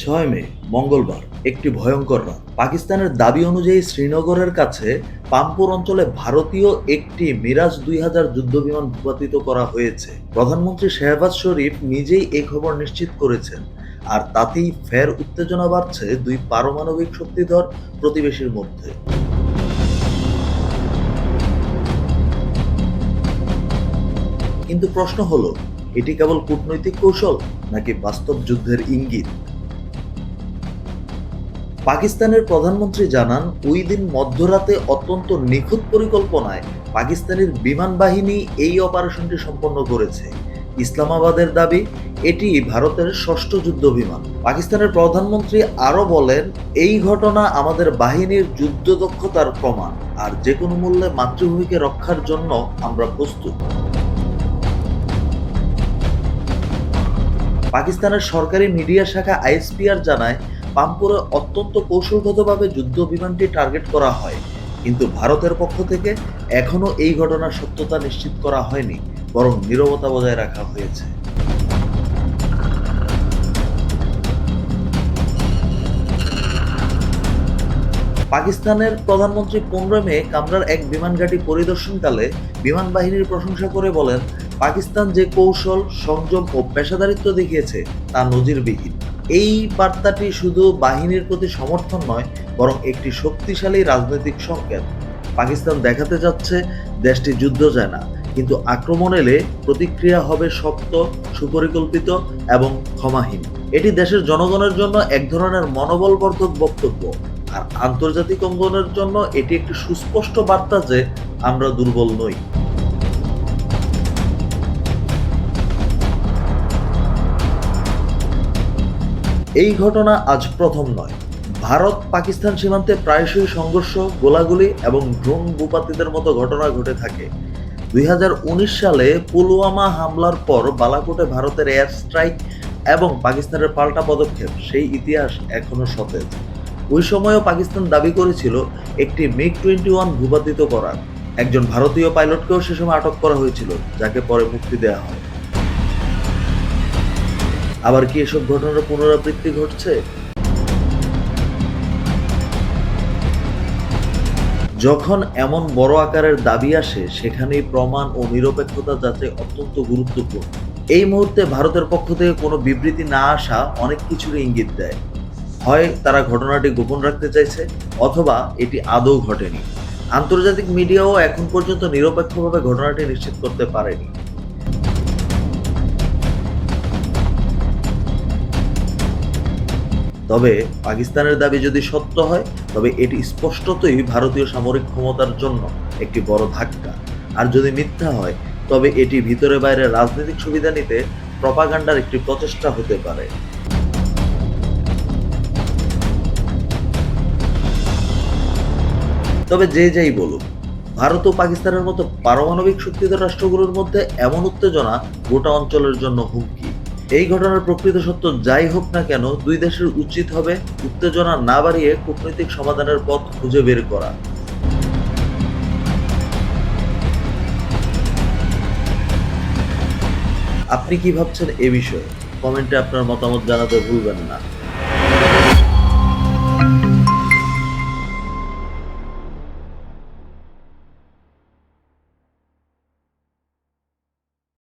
ছয় মে, মঙ্গলবার, একটি ভয়ঙ্কর রাত। পাকিস্তানের দাবি অনুযায়ী শ্রীনগরের কাছে পাম্পুর অঞ্চলে ভারতীয় একটি মিরাজ দুই হাজার যুদ্ধবিমান ভূপাতিত করা হয়েছে। প্রধানমন্ত্রী শেহবাজ শরীফ নিজেই এই খবর নিশ্চিত করেছেন। আর তাতেই ফের উত্তেজনা বাড়ছে দুই পারমাণবিক শক্তিধর প্রতিবেশীর মধ্যে। কিন্তু প্রশ্ন হলো, এটি কেবল কূটনৈতিক কৌশল নাকি বাস্তব যুদ্ধের ইঙ্গিত? পাকিস্তানের প্রধানমন্ত্রী জানান, ওই দিন মধ্যরাতে অত্যন্ত নিখুঁত পরিকল্পনায় পাকিস্তানের বিমান বাহিনী এই অপারেশনটি সম্পন্ন করেছে। ইসলামাবাদের দাবি, এটি ভারতের ষষ্ঠ যুদ্ধ বিমান। পাকিস্তানের প্রধানমন্ত্রী আরও বলেন, এই ঘটনা আমাদের বাহিনীর যুদ্ধ দক্ষতার প্রমাণ, আর যে কোনো মূল্যে মাতৃভূমিকে রক্ষার জন্য আমরা প্রস্তুত। পাকিস্তানের সরকারি মিডিয়া শাখা আইএসপিআর জানায় পাম্পুরে অত্যন্ত কৌশলগতভাবে যুদ্ধ বিমানটি টার্গেট করা হয়। কিন্তু ভারতের পক্ষ থেকে এখনও এই ঘটনার সত্যতা নিশ্চিত করা হয়নি, বরং নীরবতা বজায় রাখা হয়েছে। পাকিস্তানের প্রধানমন্ত্রী পনেরো মে কামরার এক বিমান ঘাঁটি পরিদর্শনকালে বিমান বাহিনীর প্রশংসা করে বলেন, পাকিস্তান যে কৌশল, সংযম ও পেশাদারিত্ব দেখিয়েছে, তা নজিরবিহীন। এই বার্তাটি শুধু বাহিনীর প্রতি সমর্থন নয়, বরং একটি শক্তিশালী রাজনৈতিক সংকেত। পাকিস্তান দেখাতে যাচ্ছে, দেশটি যুদ্ধ যায় না, কিন্তু আক্রমণ এলে প্রতিক্রিয়া হবে শক্ত, সুপরিকল্পিত এবং ক্ষমাহীন। এটি দেশের জনগণের জন্য এক ধরনের মনোবলবর্ধক বক্তব্য, আর আন্তর্জাতিক অঙ্গনের জন্য এটি একটি সুস্পষ্ট বার্তা যে আমরা দুর্বল নই। এই ঘটনা আজ প্রথম নয়। ভারত পাকিস্তান সীমান্তে প্রায়শই সংঘর্ষ, গোলাগুলি এবং ড্রোন ভূপাতিতের মতো ঘটনা ঘটে থাকে। দুই হাজার উনিশ সালে পুলওয়ামা হামলার পর বালাকোটে ভারতের এয়ার স্ট্রাইক এবং পাকিস্তানের পাল্টা পদক্ষেপ, সেই ইতিহাস এখনও সতেজ। ওই সময়ও পাকিস্তান দাবি করেছিল একটি মিগ টোয়েন্টি ওয়ান ভূপাতিত করার। একজন ভারতীয় পাইলটকেও সে সময় আটক করা হয়েছিল, যাকে পরে মুক্তি দেওয়া হয়। আবার কি এসব ঘটনার পুনরাবৃত্তি ঘটছে? যখন এমন বড় আকারের দাবি আসে, সেখানেই প্রমাণ ও নিরপেক্ষতা যাচাই অত্যন্ত গুরুত্বপূর্ণ। এই মুহূর্তে ভারতের পক্ষ থেকে কোনো বিবৃতি না আসা অনেক কিছুর ইঙ্গিত দেয়। হয় তারা ঘটনাটি গোপন রাখতে চাইছে, অথবা এটি আদৌ ঘটেনি। আন্তর্জাতিক মিডিয়াও এখন পর্যন্ত নিরপেক্ষভাবে ঘটনাটি নিশ্চিত করতে পারেনি। তবে পাকিস্তানের দাবি যদি সত্য হয়, তবে এটি স্পষ্টতই ভারতীয় সামরিক ক্ষমতার জন্য একটি বড় ধাক্কা। আর যদি মিথ্যা হয়, তবে এটি ভিতরে বাইরে রাজনৈতিক সুবিধা নিতে প্রপাগান্ডার একটি প্রচেষ্টা হতে পারে। তবে যে যাই বলুক, ভারত ও পাকিস্তানের মতো পারমাণবিক শক্তিধর রাষ্ট্রগুলোর মধ্যে এমন উত্তেজনা গোটা অঞ্চলের জন্য হুমকি। এই ঘটনার প্রকৃত সত্য যাই হোক না কেন, দুই দেশের উচিত হবে উত্তেজনা না বাড়িয়ে কূটনৈতিক সমাধানের পথ খুঁজে বের করা। আপনি কি ভাবছেন এ বিষয়ে? কমেন্টে আপনার মতামত জানাতে ভুলবেন না।